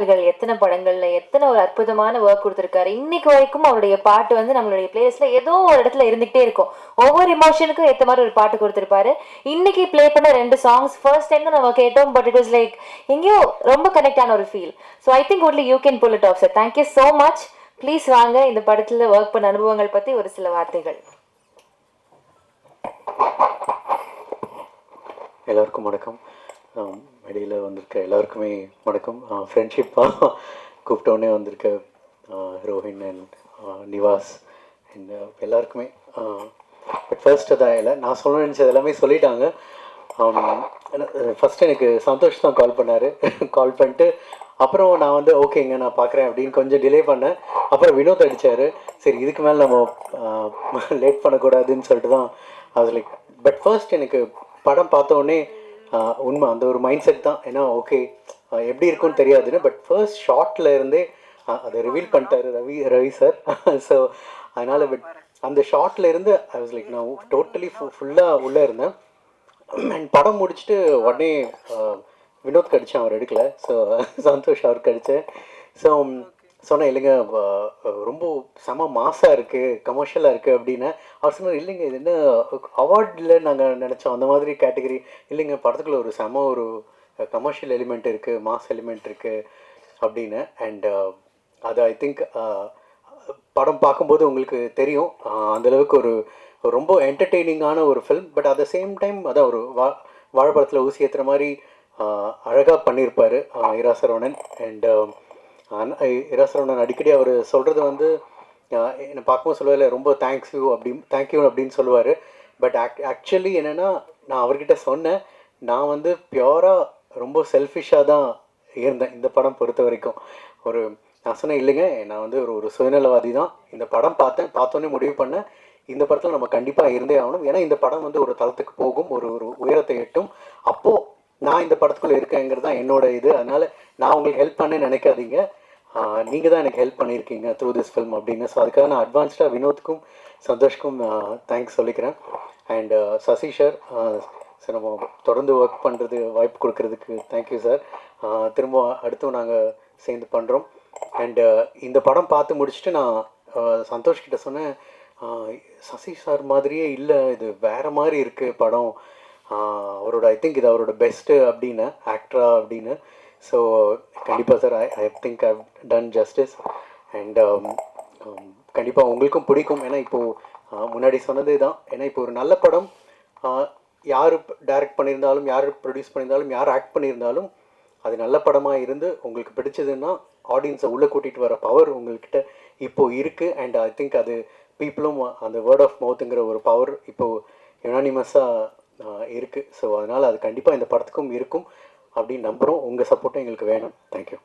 பாடல்கள் எத்தனை படங்கள்ல எத்தனை ஒரு அற்புதமான ஒர்க் கொடுத்துருக்காரு. இன்னைக்கு வரைக்கும் அவருடைய பாட்டு வந்து நம்மளுடைய பிளேலிஸ்ட்ல ஏதோ ஒரு இடத்துல இருந்துகிட்டே இருக்கும். ஒவ்வொரு இமோஷனுக்கும் ஏத்த மாதிரி ஒரு பாட்டு கொடுத்துருப்பாரு. இன்னைக்கு பிளே பண்ண ரெண்டு சாங்ஸ் ஃபர்ஸ்ட் டைம் நம்ம கேட்டோம் பட் இட் வாஸ் லைக் எங்கேயோ ரொம்ப கனெக்ட் ஆன ஒரு feel so I think only you can pull it off sir thank you so much please வாங்க இந்த படத்துல ஒர்க் பண்ண அனுபவங்கள் பத்தி ஒரு சில வார்த்தைகள். எல்லோருக்கும் வணக்கம். வெளியில் வந்திருக்க எல்லாருக்குமே வணக்கம். ஃப்ரெண்ட்ஷிப்பாக கூப்பிட்டோன்னே வந்திருக்க ரோஹின் அண்ட் நிவாஸ் அண்ட் எல்லாருக்குமே. பட் ஃபர்ஸ்ட் அதான் இல்லை நான் சொல்ல நினச்சது எல்லாமே சொல்லிட்டாங்க. ஃபஸ்ட்டு எனக்கு சந்தோஷ் தான் கால் பண்ணார். கால் பண்ணிட்டு அப்புறம் நான் வந்து ஓகேங்க நான் பார்க்குறேன் அப்படின்னு கொஞ்சம் டிலே பண்ணேன். அப்புறம் வினோத் அடித்தார் சரி இதுக்கு மேலே நம்ம லேட் பண்ணக்கூடாதுன்னு சொல்லிட்டு தான் அது லைக் பட் ஃபர்ஸ்ட் எனக்கு படம் பார்த்தோன்னே உண்மை. அந்த ஒரு மைண்ட் செட் தான். ஏன்னா ஓகே எப்படி இருக்கும்னு தெரியாதுன்னு பட் ஃபர்ஸ்ட் ஷார்ட்ல இருந்தே அதை ரிவீல் பண்ணிட்டாரு ரவி ரவி சார் ஸோ அதனால பட் அந்த ஷார்ட்ல இருந்து ஐ வாஸ் லைக் நான் டோட்டலி ஃபுல்லாக உள்ளே இருந்தேன். அண்ட் படம் முடிச்சுட்டு உடனே வினோத் கடிச்சேன் அவர் எடுக்கல. ஸோ சந்தோஷ் அவர் கடிச்சேன். ஸோ சொன்னேன் இல்லைங்க ரொம்ப செம மாசாக இருக்குது கமர்ஷியலாக இருக்குது அப்படின்னு. அவர் சொன்னார் இல்லைங்க இது என்ன அவார்டில் நாங்கள் நினச்சோம் அந்த மாதிரி கேட்டகரி இல்லைங்க படத்துக்குள்ள ஒரு செம ஒரு கமர்ஷியல் எலிமெண்ட் இருக்குது மாஸ் எலிமெண்ட் இருக்குது அப்படின்னு. அண்ட் அது ஐ திங்க் படம் பார்க்கும்போது உங்களுக்கு தெரியும். அந்தளவுக்கு ஒரு ஒரு ரொம்ப என்டர்டெய்னிங்கான ஒரு film but at the same time அதான் ஒரு வா வாழைப்பழத்தில் ஊசி ஏற்றுற மாதிரி அழகாக பண்ணியிருப்பார் இரா சரவணன். அண்ட் இரசரவணன் அடிக்கடி அவர் சொல்கிறது வந்து என்னை பார்க்கும்போது சொல்லுவார் ரொம்ப தேங்க்ஸ் யூ அப்படி தேங்க்யூ அப்படின்னு சொல்லுவார். பட் ஆக் ஆக்சுவலி என்னென்னா நான் அவர்கிட்ட சொன்னேன். நான் வந்து பியோராக ரொம்ப செல்ஃபிஷாக தான் இருந்தேன் இந்த படம் பொறுத்த வரைக்கும். ஒரு நான் சொன்னேன் இல்லைங்க நான் வந்து ஒரு ஒரு சுயநலவாதி தான். இந்த படம் பார்த்தேன் பார்த்தோன்னே முடிவு பண்ணேன். இந்த படத்தில் நம்ம கண்டிப்பாக இருந்தே ஆகணும். ஏன்னா இந்த படம் வந்து ஒரு தளத்துக்கு போகும் ஒரு ஒரு உயரத்தை எட்டும். அப்போது நான் இந்த படத்துக்குள்ளே இருக்கேங்கிறது தான் என்னோட இது. அதனால் நான் உங்களுக்கு ஹெல்ப் பண்ண நினைக்காதீங்க. நீங்கள் தான் எனக்கு ஹெல்ப் பண்ணியிருக்கீங்க த்ரூ திஸ் ஃபில்ம் அப்படின்னு. ஸோ அதுக்காக நான் அட்வான்ஸ்டாக வினோத்துக்கும் சந்தோஷ்க்கும் தேங்க்ஸ் சொல்லிக்கிறேன். அண்ட் சசி சார் சார் நம்ம தொடர்ந்து ஒர்க் பண்ணுறது வாய்ப்பு கொடுக்கறதுக்கு தேங்க்யூ சார் திரும்ப அடுத்தும் நாங்கள் சேர்ந்து பண்ணுறோம் அண்டு இந்த படம் பார்த்து முடிச்சுட்டு நான் சந்தோஷ்கிட்ட சந்தோஷ் கிட்ட சொன்னேன் சசி சார் மாதிரியே இல்லை இது வேறு மாதிரி இருக்குது படம். அவரோட ஐ திங்க் இது அவரோட பெஸ்ட்டு அப்படின்னு ஆக்டரா அப்படின்னு. ஸோ கண்டிப்பாக sir I I think I've done justice and கண்டிப்பாக உங்களுக்கும் பிடிக்கும். ஏன்னா இப்போது முன்னாடி சொன்னதே தான். ஏன்னா இப்போ ஒரு நல்ல படம் யார் டைரக்ட் பண்ணியிருந்தாலும் யார் ப்ரொடியூஸ் பண்ணியிருந்தாலும் யார் ஆக்ட் பண்ணியிருந்தாலும் அது நல்ல படமாக இருந்து உங்களுக்கு பிடிச்சதுன்னா ஆடியன்ஸை உள்ளே கூட்டிகிட்டு வர பவர் உங்கள்கிட்ட இப்போது இருக்குது அண்ட் ஐ திங்க் அது பீப்புளும் அந்த வேர்ட் ஆஃப் மவுத்துங்கிற ஒரு பவர் இப்போது யுனானிமஸாக இருக்குது ஸோ அதனால் அது கண்டிப்பாக இந்த படத்துக்கும் இருக்கும். அப்படின்னு நம்புகிறோம் உங்கள் சப்போர்ட்டும் எங்களுக்கு வேணும். தேங்க்யூ